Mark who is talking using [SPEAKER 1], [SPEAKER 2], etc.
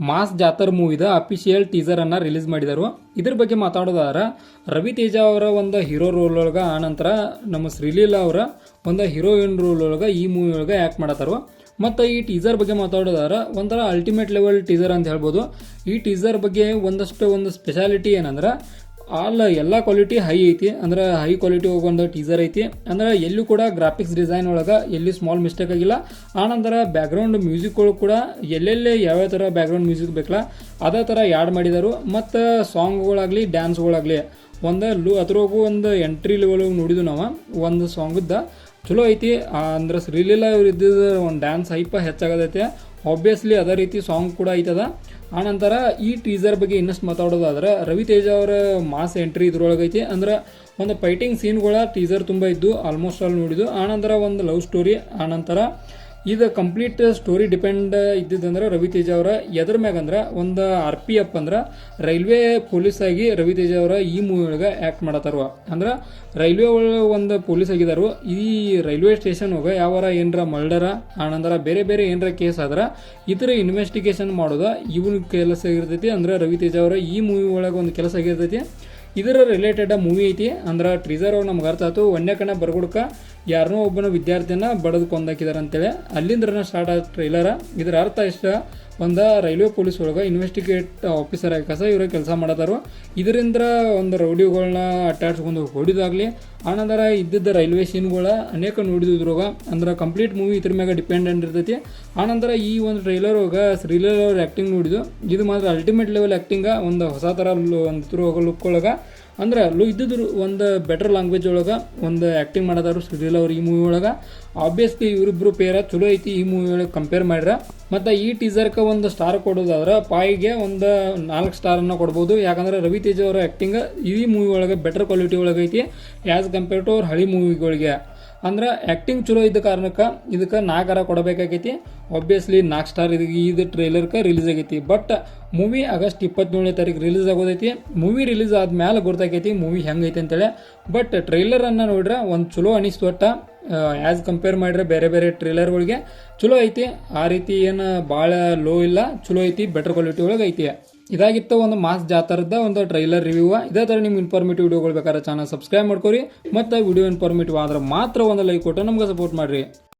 [SPEAKER 1] Mass Jathara ಮೂವಿದ official teaser ಅನ್ನ release ಮಾಡಿದರು. ಇದ್ರ ಬಗ್ಗೆ ಮಾತಾಡೋದಾದ್ರೆ, ರವಿ ತೇಜ ಅವರ ಒಂದು ಹೀರೋ ರೋಲ್ ಒಳಗೆ ಆನಂತರ ನಮ್ಮ ಶ್ರೀಲೀಲಾ ಅವರ ಒಂದು ಹೀರೋಯಿನ್ ರೋಲ್ ಒಳಗೆ ಈ ಮೂವಿ ಒಳಗೆ ಆ್ಯಕ್ಟ್ ಮಾಡತ್ತಾರು ಮತ್ತು ಈ ಟೀಸರ್ ಬಗ್ಗೆ ಮಾತಾಡೋದಾದ್ರೆ, ಒಂಥರ ಅಲ್ಟಿಮೇಟ್ ಲೆವೆಲ್ ಟೀಸರ್ ಅಂತ ಹೇಳ್ಬೋದು. ಈ ಟೀಸರ್ ಬಗ್ಗೆ ಒಂದಷ್ಟು ಒಂದು ಸ್ಪೆಷಾಲಿಟಿ ಏನಂದ್ರೆ ಆಲ್ ಎಲ್ಲ ಕ್ವಾಲಿಟಿ ಹೈ ಐತಿ. ಅಂದ್ರೆ ಹೈ ಕ್ವಾಲಿಟಿ ಒಂದು ಟೀಸರ್ ಐತಿ. ಅಂದ್ರೆ ಎಲ್ಲೂ ಕೂಡ ಗ್ರಾಫಿಕ್ಸ್ ಡಿಸೈನ್ ಒಳಗೆ ಎಲ್ಲಿ ಸ್ಮಾಲ್ ಮಿಸ್ಟೇಕ್ ಆಗಿಲ್ಲ. ಆನಂತರ ಮ್ಯೂಸಿಕ್ ಒಳಗೆ ಕೂಡ ಎಲ್ಲೆಲ್ಲಿ ಯಾವ್ಯಾವ ಥರ ಬ್ಯಾಕ್ಗ್ರೌಂಡ್ ಮ್ಯೂಸಿಕ್ ಬೇಕಲ್ಲ ಅದೇ ಥರ ಯಾಡ್ ಮಾಡಿದರು. ಮತ್ತು ಸಾಂಗ್ಗಳಾಗಲಿ ಡ್ಯಾನ್ಸ್ಗಳಾಗಲಿ ಒಂದು ಲೂ ಅದ್ರಾಗೂ ಒಂದು ಎಂಟ್ರಿ ಲೆವೆಲ್ ನೋಡಿದ್ವು ನಾವು. ಒಂದು ಸಾಂಗದ ಚಲೋ ಐತಿ. ಅಂದ್ರೆ ಶ್ರೀಲೀಲಾ ಇವ್ರು ಇದ್ದಿದ್ದು ಒಂದು ಡ್ಯಾನ್ಸ್ ಹೈಪ ಹೆಚ್ಚಾಗದೈತೆ. ಆಬ್ವಿಯಸ್ಲಿ ಅದೇ ರೀತಿ ಸಾಂಗ್ ಕೂಡ ಐತದ. ಆನಂತರ ಈ ಟೀಸರ್ ಬಗ್ಗೆ ಇನ್ನಷ್ಟು ಮಾತಾಡೋದಾದ್ರೆ, ರವಿ ತೇಜ ಅವರ ಮಾಸ್ ಎಂಟ್ರಿ ಐತಿ. ಅಂದ್ರೆ ಒಂದು ಫೈಟಿಂಗ್ ಸೀನ್ಗಳ ಟೀಸರ್ ತುಂಬ ಇದ್ದು ಆಲ್ಮೋಸ್ಟ್ ಆಲ್ ನೋಡಿದ್ದು. ಆನಂತರ ಒಂದು ಲವ್ ಸ್ಟೋರಿ ಆನಂತರ ಇದು ಕಂಪ್ಲೀಟ್ ಸ್ಟೋರಿ ಡಿಪೆಂಡ್ ಇದ್ದಿದ್ದಂದ್ರೆ ರವಿ ತೇಜ ಅವರ ಎದ್ರ ಮ್ಯಾಗ ಅಂದ್ರೆ ಒಂದು ಆರ್ ಪಿ ಎಫ್ ಅಂದ್ರೆ ರೈಲ್ವೆ ಪೊಲೀಸ್ ಆಗಿ ರವಿ ತೇಜ ಅವರ ಈ ಮೂವಿ ಒಳಗೆ ಆ್ಯಕ್ಟ್ ಮಾಡತ್ತಾರ ಅಂದ್ರೆ ರೈಲ್ವೆ ಒಳಗೆ ಒಂದು ಪೊಲೀಸ್ ಆಗಿದಾರು. ಈ ರೈಲ್ವೆ ಸ್ಟೇಷನ್ ಹೋಗ ಯಾವಾರ ಏನರ ಮರ್ಡರ, ಆನಂದರ ಬೇರೆ ಬೇರೆ ಏನರ ಕೇಸ್ ಆದ್ರೆ ಇತರ ಇನ್ವೆಸ್ಟಿಗೇಷನ್ ಮಾಡೋದ ಇವನ್ ಕೆಲಸ ಆಗಿರ್ತೈತಿ. ಅಂದ್ರೆ ರವಿ ತೇಜ ಅವರ ಈ ಮೂವಿ ಒಳಗೆ ಒಂದು ಕೆಲಸ ಆಗಿರ್ತೈತಿ. ಇದರ ರಿಲೇಟೆಡ್ ಮೂವಿ ಐತಿ. ಅಂದ್ರೆ ಟ್ರೀಸರ್ ಅವ್ರು ನಮ್ಗೆ ಅರ್ಥ ಆಯ್ತು ಒಂದೇ ಕಣ ಬರ್ಗುಡ್ಕ ಯಾರನ್ನೋ ಒಬ್ಬನ ವಿದ್ಯಾರ್ಥಿನ ಬಡದು ಕೊಂದಾಕಿದಾರೆ ಅಂತೇಳಿ ಅಲ್ಲಿಂದ್ರ ಸ್ಟಾರ್ಟ್ ಆದ ಟ್ರೈಲರ ಇದರ ಅರ್ಥ ಇಷ್ಟ ಒಂದು ರೈಲ್ವೆ ಪೊಲೀಸ್ ಒಳಗೆ ಇನ್ವೆಸ್ಟಿಗೇಟ್ ಆಫೀಸರ್ ಆಗಿ ಕಸ ಇವ್ರಿಗೆ ಕೆಲಸ ಮಾಡತ್ತಾರು ಇದರಿಂದ ಒಂದು ರೌಡಿಗಳನ್ನ ಅಟ್ಟಾಡ್ಸ್ಕೊಂಡು ಹೊಡಿದಾಗಲಿ, ಆನಂತರ ಇದ್ದಿದ್ದ ರೈಲ್ವೆ ಸೀನ್ಗಳ ಅನೇಕ ನೋಡಿದ್ರಾಗ ಅಂದ್ರೆ ಕಂಪ್ಲೀಟ್ ಮೂವಿ ಇದ್ರ ಮ್ಯಾಗ ಡಿಪೆಂಡೆಂಟ್ ಇರ್ತೈತಿ. ಆನಂತರ ಈ ಒಂದು ಟ್ರೈಲರ್ ಒಳಗೆ ಶ್ರೀಲರ್ ಅವ್ರ ಆ್ಯಕ್ಟಿಂಗ್ ನೋಡಿದ್ದು. ಇದು ಮಾತ್ರ ಅಲ್ಟಿಮೇಟ್ ಲೆವೆಲ್ ಆ್ಯಕ್ಟಿಂಗ ಒಂದು ಹೊಸ ಥರ ಒಂದು ಲುಕ್ ಒಳಗೆ ಅಂದ್ರೆ ಅಲ್ಲೂ ಇದ್ದಿದ್ರು ಒಂದು ಬೆಟರ್ ಲ್ಯಾಂಗ್ವೇಜ್ ಒಳಗೆ, ಒಂದು ಆ್ಯಕ್ಟಿಂಗ್ ಮಾಡೋದಾರು ಶ್ರೀಲಾ ಅವ್ರು ಈ ಮೂವಿ ಒಳಗೆ. ಆಬ್ವಿಯಸ್ಲಿ ಇವರಿಬ್ಬರು ಪೇರ ಚಲೋ ಐತಿ ಈ ಮೂವಿ ಒಳಗೆ ಕಂಪೇರ್ ಮಾಡ್ರೆ. ಮತ್ತು ಈ ಟೀಸರ್ಗೆ ಒಂದು ಸ್ಟಾರ್ ಕೊಡೋದಾದ್ರೆ ಪಾಯಿಗೆ ಒಂದು ನಾಲ್ಕು ಸ್ಟಾರನ್ನು ಕೊಡ್ಬೋದು. ಯಾಕಂದ್ರೆ ರವಿ ತೇಜ ಅವರ ಆ್ಯಕ್ಟಿಂಗ್ ಈ ಮೂವಿ ಒಳಗೆ ಬೆಟರ್ ಕ್ವಾಲಿಟಿ ಒಳಗೆ ಐತಿ ಆ್ಯಸ್ ಕಂಪೇರ್ ಟು ಅವ್ರ ಹಳಿ ಮೂವಿಗಳಿಗೆ ಅಂದ್ರೆ ಆ್ಯಕ್ಟಿಂಗ್ ಚಲೋ ಇದ್ದ ಕಾರಣಕ್ಕೆ ಇದಕ್ಕೆ ನಾಲ್ಕರ ಕೊಡಬೇಕಾಗೈತಿ. ಒಬ್ವಿಯಸ್ಲಿ ನಾಲ್ಕು ಸ್ಟಾರ್ ಇದು ಇದು ಟ್ರೈಲರ್ಗೆ ರಿಲೀಸ್ ಆಗೈತಿ. ಬಟ್ ಮೂವಿ ಆಗಸ್ಟ್ ಇಪ್ಪತ್ತೇಳನೇ ತಾರೀಕು ರಿಲೀಸ್ ಆಗೋದೈತಿ. ಮೂವಿ ರಿಲೀಸ್ ಆದ್ಮೇಲೆ ಗೊತ್ತಾಗೈತಿ ಮೂವಿ ಹೆಂಗೈತಿ ಅಂತೇಳಿ. ಬಟ್ ಟ್ರೈಲರನ್ನು ನೋಡ್ರೆ ಒಂದು ಚಲೋ ಅನಿಸ್ತು ಒಟ್ಟ ಆ್ಯಸ್ ಕಂಪೇರ್ ಮಾಡಿದ್ರೆ ಬೇರೆ ಬೇರೆ ಟ್ರೇಲರ್ಗಳಿಗೆ ಚಲೋ ಐತಿ. ಆ ರೀತಿ ಏನು ಭಾಳ ಲೋ ಇಲ್ಲ, ಚಲೋ ಐತಿ ಬೆಟರ್ ಕ್ವಾಲಿಟಿ ಒಳಗೆ ಐತಿ. ಇದಾಗಿತ್ತು ಒಂದು ಮಾಸ್ ಜಾತರದ ಒಂದು ಟ್ರೈಲರ್ ರಿವ್ಯೂ ಇದೇ ಥರ ನಿಮ್ಗೆ ಇನ್ಫಾರ್ಮೇಟಿವ್ ವಿಡಿಯೋಗಳು ಬೇಕಾದ್ರೆ ಚಾನಲ್ ಸಬ್ಸ್ಕ್ರೈಬ್ ಮಾಡ್ಕೊರಿ. ಮತ್ತು ವಿಡಿಯೋ ಇನ್ಫಾರ್ಮೇಟಿವ್ ಆದ್ರೆ ಮಾತ್ರ ಒಂದು ಲೈಕ್ ಕೊಟ್ಟು ನಮ್ಗೆ ಸಪೋರ್ಟ್ ಮಾಡಿರಿ.